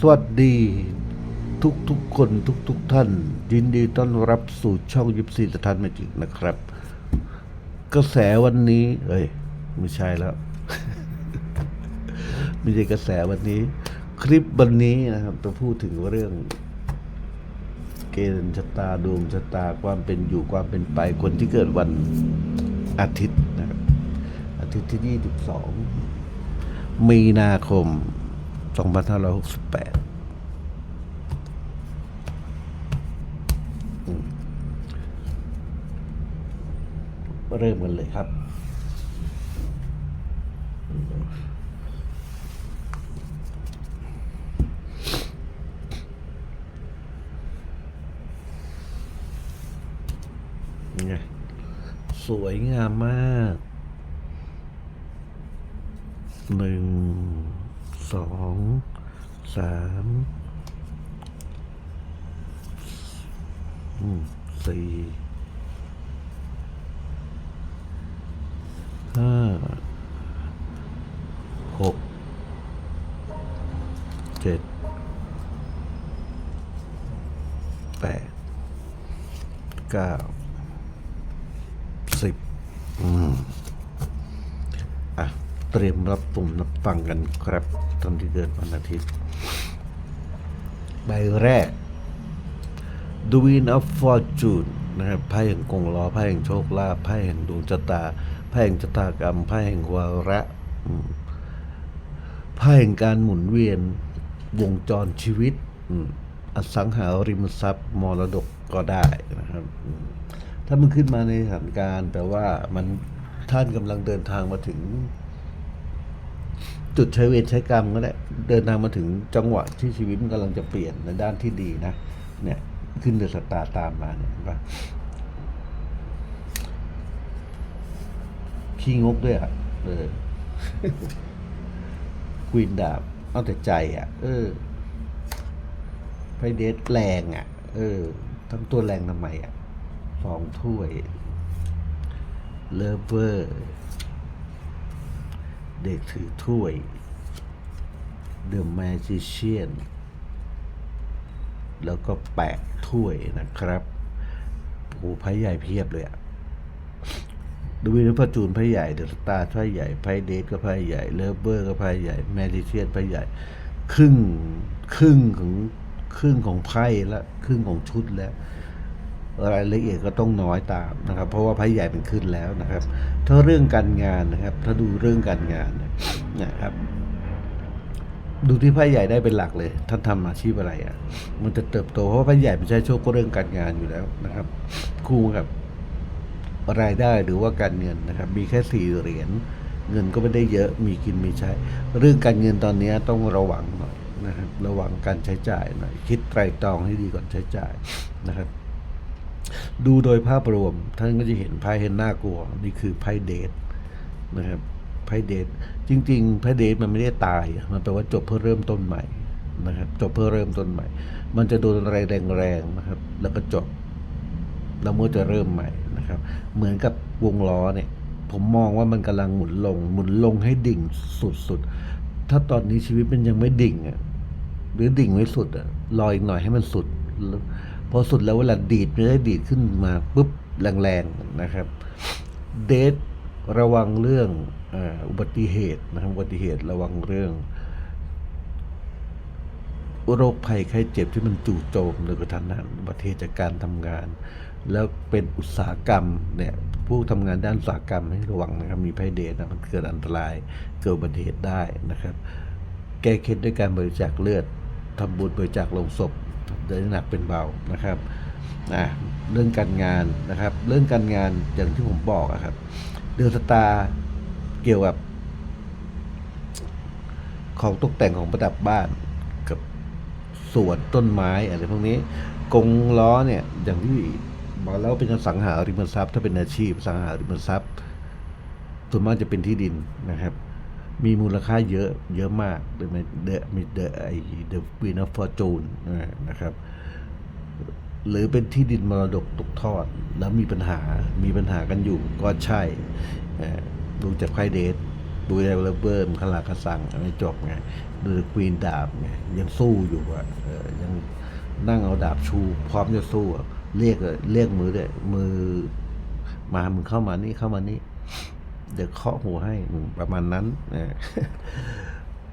สวัสดีทุกทุกๆคนทุกทุกๆท่าน ยินดีต้อนรับสู่ช่องยิปซีสถานเมจิกนะครับ กระแสวันนี้ เอ้ย ไม่ใช่แล้ว ไม่ใช่กระแสวันนี้ คลิปวันนี้นะครับจะพูดถึงเรื่อง เกณฑ์ชะตาดวงชะตาความเป็นอยู่ความเป็นไปคนที่เกิดวันอาทิตย์นะครับอาทิตย์ที่ 22 มีนาคม 2568อืมเริ่มกันเลยครับสวยงามมากหนึ่ง สองสามสี่ห้าหกเจ็ดแปดเก้าสิบอืม ตรียมรับตุ่มรับฟังกันครับตอนที่เกิดวันอาทิตย์ใบแรก The Wheel of Fortune นะครับไพ่แห่งกงล้อไพ่แห่งโชคลาภไพ่แห่งดวงชะตาไพ่แห่งชะตากรรมไพ่แห่งวาระไพ่แห่งการหมุนเวียนวงจรชีวิตอสังหาริมทรัพย์มรดกก็ได้นะครับ ถ้ามันขึ้นมาในสถานการณ์แปลว่ามันท่านกำลังเดินทางมาถึง จุดใช้เวรใช้กรรมก็ได้เดินทางมาถึงจังหวะที่ชีวิตมันกำลังจะเปลี่ยนในด้านที่ดีนะ เนี่ยขึ้นเดือสตาร์ตามมาเนี่ยเห็นปะขี้งกด้วยอะเออควีนดาบเอาแต่ใจอะ เออไพเดทแรงอะ เออทั้งตัวแรงทำไมอะสองถ้วยเลเวอร์ เด็กถือถ้วย The Magician แล้วก็แปะถ้วยนะครับโอ้ไพ่ใหญ่เพียบเลยอะดูวินพจูนไพ่ใหญ่เดอะสตาร์ไพ่ใหญ่ไพ่เดทก็ไพ่ใหญ่เลเวอร์ก็ไพ่ใหญ่แมจิเชียนไพ่ใหญ่ ครึ่งครึ่งของครึ่งของไพ่และ ครึ่งของชุดแล้ว รายละเอียดก็ต้องน้อยตามนะครับ เพราะว่าไพ่ใหญ่เป็นขึ้นแล้วนะครับ ถ้าเรื่องการงานนะครับ ถ้าดูเรื่องการงานนะครับ ดูที่ไพ่ใหญ่ได้เป็นหลักเลย ท่านทำอาชีพอะไรอะ มันจะเติบโตเพราะว่าไพ่ใหญ่มันใช้โชคก็เรื่องการงานอยู่แล้วนะครับ คู่กับรายได้หรือว่าการเงินนะครับ มีแค่สี่เหรียญเงินก็ไม่ได้เยอะมีกินมีใช้ เรื่องการเงินตอนนี้ต้องระวังหน่อยนะครับ ระวังการใช้จ่ายหน่อย คิดไตรตรองให้ดีก่อนใช้จ่ายนะครับ ดูโดยภาพรวม ท่านก็จะเห็นไพ่เห็นน่ากลัว นี่คือไพ่เดทนะครับไพ่เดทจริงๆไพ่เดทมันไม่ได้ตาย มันแปลว่าจบเพื่อเริ่มต้นใหม่นะครับจบเพื่อเริ่มต้นใหม่ มันจะโดนอะไรแรงๆนะครับ แล้วก็จบแล้วเมื่อจะเริ่มใหม่นะครับ เหมือนกับวงล้อเนี่ย ผมมองว่ามันกำลังหมุนลง หมุนลงให้ดิ่งสุดๆ ถ้าตอนนี้ชีวิตมันยังไม่ดิ่งอะหรือดิ่งไม่สุดอะรออีกหน่อยให้มันสุดแล้ว พอสุดแล้วเวลาดีดมันได้ดีดขึ้นมาปุ๊บแรงๆนะครับ เดทระวังเรื่องอุบัติเหตุนะครับอุบัติเหตุระวังเรื่องโรคภัยไข้เจ็บที่มันจู่โจมโดยกระทันหันอุบัติเหตุจากการทำงาน แล้วเป็นอุตสาหกรรมเนี่ยผู้ทำงานด้านอุตสาหกรรมให้ระวังนะครับมีไพ่เดทนะมันเกิดอันตรายเกิดอุบัติเหตุได้นะครับ แก้เคล็ดด้วยการบริจาคเลือดทำบุญบริจาคลงศพ ได้หนักเป็นเบานะครับอะเรื่องการงานนะครับ เรื่องการงานอย่างที่ผมบอกอะครับ เดือนสตาเกี่ยวกับ ของตกแต่งของประดับบ้านกับสวนต้นไม้อะไรพวกนี้กงล้อเนี่ยอย่างที่บอกแล้วเป็นสังหาริมทรัพย์ ถ้าเป็นอาชีพสังหาริมทรัพย์ส่วนมากจะเป็นที่ดินนะครับ มีมูลค่าเยอะเยอะมากโดยมีเดอะมีเดอะไอเดอะวีนอฟฟอร์จูนนะครับ หรือเป็นที่ดินมรดกตกทอด แล้วมีปัญหามีปัญหากันอยู่ก็ใช่ดูจากไพ่เดทดูในเลเบอร์มขลากระสังไม่จบไงดูควีนดาบไงยังสู้อยู่อะยังนั่งเอาดาบชู พร้อมจะสู้อะเรียกเรียกมือเลยมือมามึงเข้ามานี่เข้ามานี่ เดี๋ยวเคาะหัวให้ประมาณนั้นเออ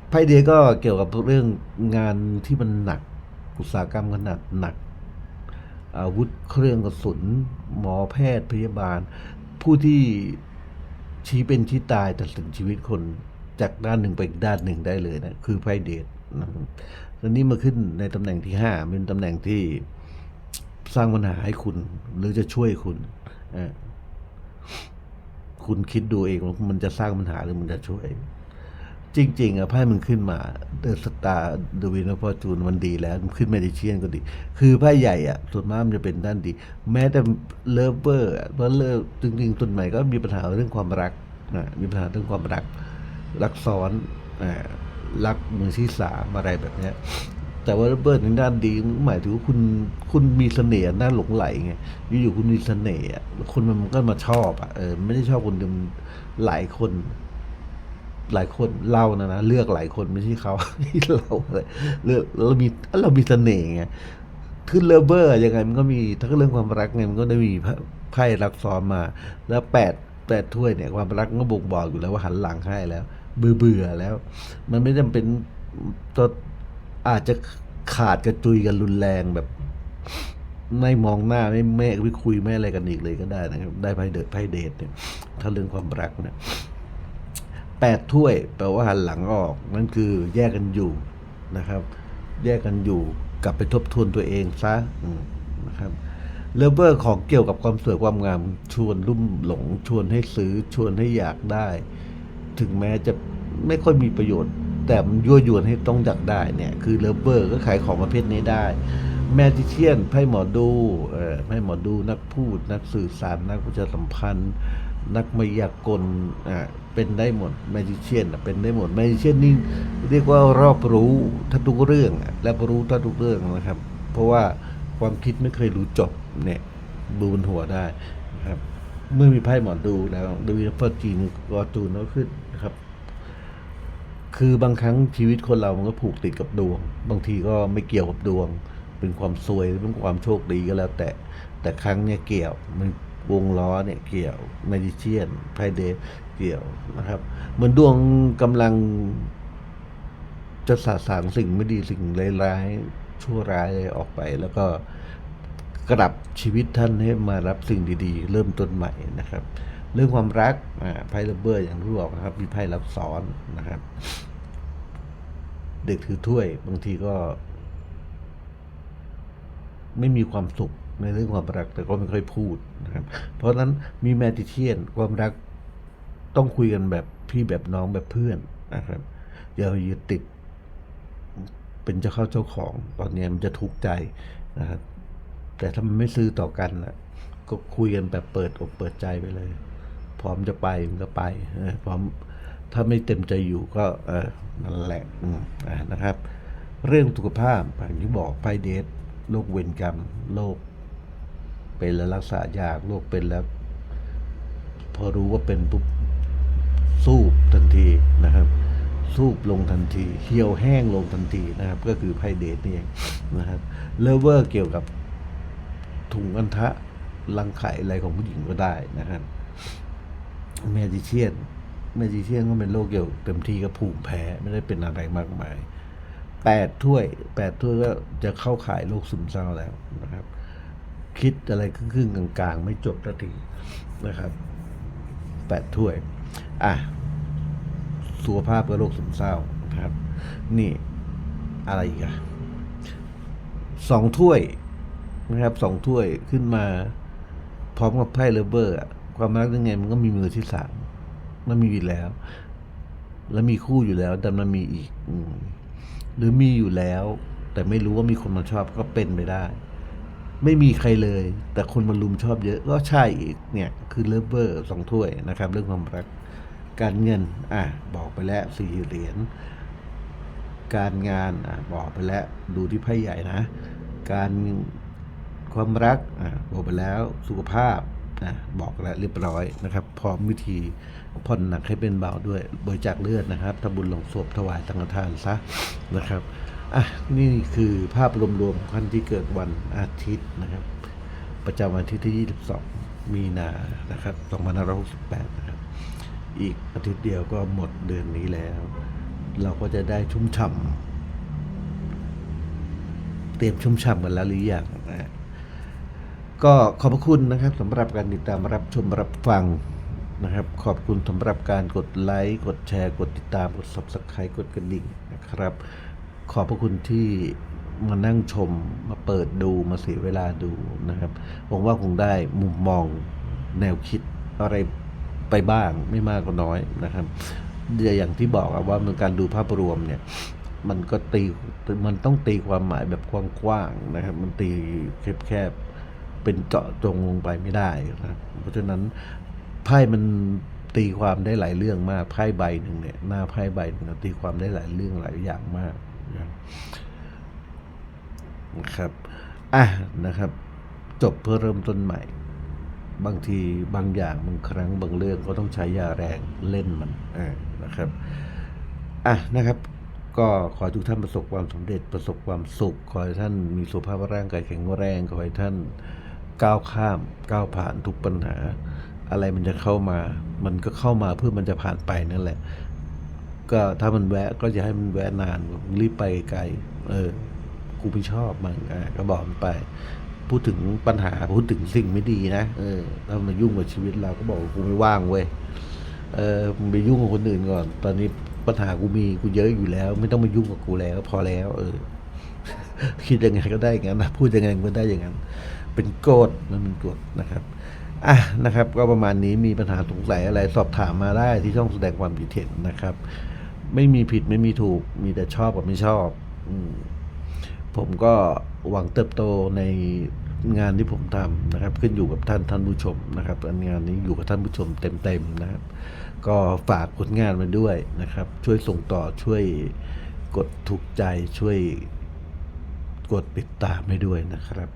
ไพ่เดียก็เกี่ยวกับเรื่องงานที่มันหนักอุตสาหกรรมขนาดหนัก อาวุธเครื่องกระสุน หมอแพทย์พยาบาล ผู้ที่ชี้เป็นชี้ตายตัดสินชีวิตคนจากด้านหนึ่งไปอีกด้านหนึ่งได้เลยนะคือไพ่เดชนะครับแล้วนี่มาขึ้นในตำแหน่งที่ห้าเป็นตำแหน่งที่สร้างปัญหาให้คุณ หรือจะช่วยคุณอ่อ คุณคิดดูเองว่ามันจะสร้างปัญหาหรือมันจะช่วย จริง ๆอะไพ่มันขึ้นมาเดอะสตาร์เดวินฟอร์จูนมันดีแล้วมันขึ้นเมดิเชียนก็ดี คือไพ่ใหญ่อะส่วนมากมันจะเป็นด้านดี แม้แต่เลิฟเวอร์เพราะเลิฟจริงๆส่วนใหม่ก็มีปัญหาเรื่องความรักนะมีปัญหาเรื่องความรักรักซ้อนอ่ารักมือที่สามอะไรแบบเนี้ย แต่ว่าเบิร์ดในด้านดีหมายถึงว่าคุณคุณมีเสน่ห์น่าหลงไหลไงอยู่ๆคุณมีเสน่ห์คนมันก็มาชอบอะเออไม่ได้ชอบคนเดียวมันหลายคน หลายคนเรานะนะเลือกหลายคนไม่ใช่เขาเราเลยเลือกเรามีเรามีเสน่ห์ไงขึ้นเลเวอร์ยังไงมันก็มีถ้าเรื่องความรักไงมันก็ได้มีไพ่รักซ้อนมา แล้วแปดแปดถ้วยเนี่ยความรักมันก็บ่งบอกอยู่แล้วว่าหันหลังให้แล้ว เบื่อเบื่อแล้ว มันไม่จำเป็นตัว อาจจะขาดกระจุยกันรุนแรงแบบ ไม่มองหน้าไม่ไม่ไม่คุยไม่อะไรกันอีกเลยก็ได้นะครับ ได้ไพ่เดทไพ่เดทเนี่ย ถ้าเรื่องความรักเนี่ยแปดถ้วยแปลว่าหันหลังออกนั่นคือแยกกันอยู่นะครับ แยกกันอยู่กลับไปทบทวนตัวเองซะนะครับเลเวอร์ของเกี่ยวกับความสวยความงามชวนรุ่มหลงชวนให้ซื้อชวนให้อยากได้ ถึงแม้จะไม่ค่อยมีประโยชน์ แต่มันยั่วยวนให้ต้องอยากได้เนี่ยคือเลเวอร์ก็ขายของประเภทนี้ได้ แมจิเชียนไพ่หมอดูเอ่อไพ่หมอดูนักพูด นักสื่อสาร นักประชาสัมพันธ์ นักมายากลอ่าเป็นได้หมดแมจิเชียนเป็นได้หมดแมจิเชียนนี่เรียกว่ารอบรู้ทัทุกเรื่อง และรู้ทัทุกเรื่องนะครับ เพราะว่าความคิดไม่เคยรู้จบเนี่ยดูบนหัวได้นะครับเมื่อมีไพ่หมอดูแล้วดูเฟอร์จีนกอตูนก็ขึ้นนะครับ คือบางครั้งชีวิตคนเรามันก็ผูกติดกับดวง บางทีก็ไม่เกี่ยวกับดวง เป็นความซวยหรือเป็นความโชคดีก็แล้ว แต่แต่ครั้งเนี้ยเกี่ยวมันวงล้อเนี่ยเกี่ยวแมจิเชียนไพเดเกี่ยวนะครับ เหมือนดวงกำลัง จะสาสางสิ่งไม่ดีสิ่งร้ายๆชั่วร้ายออกไป แล้วก็กลับชีวิตท่านให้มารับสิ่งดีๆ เริ่มต้นใหม่นะครับ เรื่องความรักไพ่ระเบิดอย่างที่บอกนะครับมีไพ่รับซ้อนนะครับ เด็กถือถ้วยบางทีก็ ไม่มีความสุขในเรื่องความรัก แต่ก็ไม่ค่อยพูดนะครับ เพราะฉะนั้นมีแมจิเชียนความรักต้องคุยกันแบบพี่แบบน้องแบบเพื่อนนะครับอย่ายึดติด เป็นเจ้าเข้าเจ้าของ ตอนนี้มันจะทุกข์ใจนะครับแต่ถ้ามันไม่ซื้อต่อกันนะก็คุยกันแบบเปิดอกเปิดใจไปเลย พร้อมจะไปมันก็ไปพร้อมถ้าไม่เต็มใจอยู่ก็เออนั่นแหละอ่านะครับ เรื่องสุขภาพอย่างที่บอกไพเดทโรคเวรกรรมโรคเป็นแล้วรักษายากโรคเป็นแล้ว พอรู้ว่าเป็นปุ๊บสูบทันทีนะครับ สูบลงทันที เหี่ยวแห้งลงทันทีนะครับ ก็คือไพเดทนี่เองนะครับเลเวอร์เกี่ยวกับถุงอันทะรังไข่อะไรของผู้หญิงก็ได้นะครับ แมจิเชียนแมจิเชียนก็เป็นโรคเกี่ยวเต็มที่ก็ภูมิแพ้ไม่ได้เป็นอะไรมากมายแปดถ้วยแปดถ้วยก็จะเข้าข่ายโรคซึมเศร้าแล้วนะครับ คิดอะไรครึ่งๆกลางๆ ไม่จบสักทีนะครับแปดถ้วย อะสุขภาพก็โรคซึมเศร้านะครับ นี่อะไรอีกอะสองถ้วยนะครับสองถ้วยขึ้นมาพร้อมกับไพ่เลเบอร์อะ ความรักยังไงมันก็มีมือที่สามมันมีอยู่แล้ว แล้วมีคู่อยู่แล้วแต่มันมีอีกอหรือมีอยู่แล้ว แต่ไม่รู้ว่ามีคนมาชอบก็เป็นไปได้ ไม่มีใครเลย แต่คนมาลุมชอบเยอะก็ใช่อีกเนี่ย คือเลเวอร์สองถ้วยนะครับ เรื่องความรักการเงิน อะ บอกไปแล้วสี่เหรียญการงานอะบอกไปแล้ว ดูที่ไพ่ใหญ่นะ การความรักอะบอกไปแล้วสุขภาพ อะบอกแล้วเรียบร้อยนะครับ พร้อมวิธีผ่อนหนักให้เป็นเบาด้วยบริจาคเลือดนะครับทำบุญหลงศพถวายตังฆทานซะนะครับอะนี่คือภาพรวมๆท่านที่เกิดวันอาทิตย์นะครับ ประจำวันที่ที่22 มีนานะครับ2568นะครับอีกอาทิตย์เดียวก็หมดเดือนนี้แล้ว เราก็จะได้ชุ่มฉ่ำเตรียมชุ่มฉ่ำกันแล้วหรือยังนะ ก็ขอบพระคุณนะครับสำหรับการติดตามรับชมรับฟังนะครับ ขอบคุณสำหรับการกดไลค์กดแชร์ กดติดตามกด subscribe กดกระดิ่งนะครับ ขอบพระคุณที่มานั่งชมมาเปิดดูมาเสียเวลาดูนะครับหวังว่าคงได้มุมมองแนวคิดอะไรไปบ้างไม่มากก็น้อยนะครับอย่างที่บอกว่ามันการดูภาพรวมเนี่ยมันก็ตีมันต้องตีความหมายแบบกว้างๆนะครับ มันตีแคบๆ เป็นเจาะจงลงไปไม่ได้นะครับ เพราะฉะนั้นไพ่มันตีความได้หลายเรื่องมากไพ่ใบหนึ่งเนี่ยหน้าไพ่ใบหนึ่งตีความได้หลายเรื่องหลายอย่างมากนะครับอะนะครับ จบเพื่อเริ่มต้นใหม่ บางทีบางอย่างบางครั้งบางเรื่องก็ต้องใช้ยาแรงเล่นมันอ่านะครับอะนะครับก็ขอทุกท่านประสบความสำเร็จประสบความสุข ขอให้ท่านมีสุขภาพร่างกายแข็งแรง ขอให้ท่าน ก้าวข้ามก้าวผ่านทุกปัญหา อะไรมันจะเข้ามา มันก็เข้ามาเพื่อมันจะผ่านไปนั่นแหละ ก็ถ้ามันแวะก็อย่าให้มันแวะนานรีบไปไกล เออ กูไม่ชอบมันอะก็บอกมันไป พูดถึงปัญหาพูดถึงสิ่งไม่ดีนะเออถ้ามันยุ่งกับชีวิตเราก็บอกกูไม่ว่างเว้ยเออมึงไปยุ่งกับคนอื่นก่อน ตอนนี้ปัญหากูมีกูเยอะอยู่แล้ว ไม่ต้องมายุ่งกับกูแล้ว พอแล้ว เออ คิดยังไงก็ได้อย่างนั้นพูดยังไงก็ได้อย่างนั้น เป็นโกฎมันเป็นกฎนะครับอะนะครับ ก็ประมาณนี้มีปัญหาสงสัยอะไรสอบถามมาได้ที่ช่องแสดงความคิดเห็นนะครับ ไม่มีผิดไม่มีถูกมีแต่ชอบกับไม่ชอบอผมก็หวังเติบโตในงานที่ผมทำนะครับ ขึ้นอยู่กับท่านท่านผู้ชมนะครับงานนี้อยู่กับท่านผู้ชมเต็มๆนะครับ ก็ฝากผลงานมาด้วยนะครับ ช่วยส่งต่อช่วยกดถูกใจช่วยกดติดตามให้ด้วยนะครับ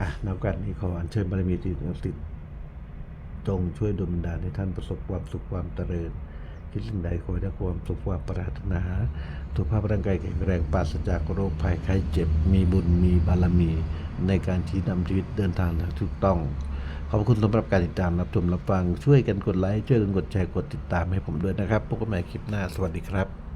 อะนอกจากนี้ขออัญเชิญบารมีติดติดจงช่วยดลบันดาลให้ท่านประสบความสุขความเจริญคิดสิ่งใดขอให้ได้ความสุขความปรารถนาสุขภาพร่างกายแข็งแรงปราศจากโรคภัยไข้เจ็บ มีบุญมีบารมี ในการชี้นำชีวิตเดินทางอย่างถูกต้อง ขอบคุณสำหรับการติดตามรับชมรับฟังช่วยกันกดไลค์ช่วยกันกดแชร์กดติดตามให้ผมด้วยนะครับพบกันใหม่คลิปหน้าสวัสดีครับ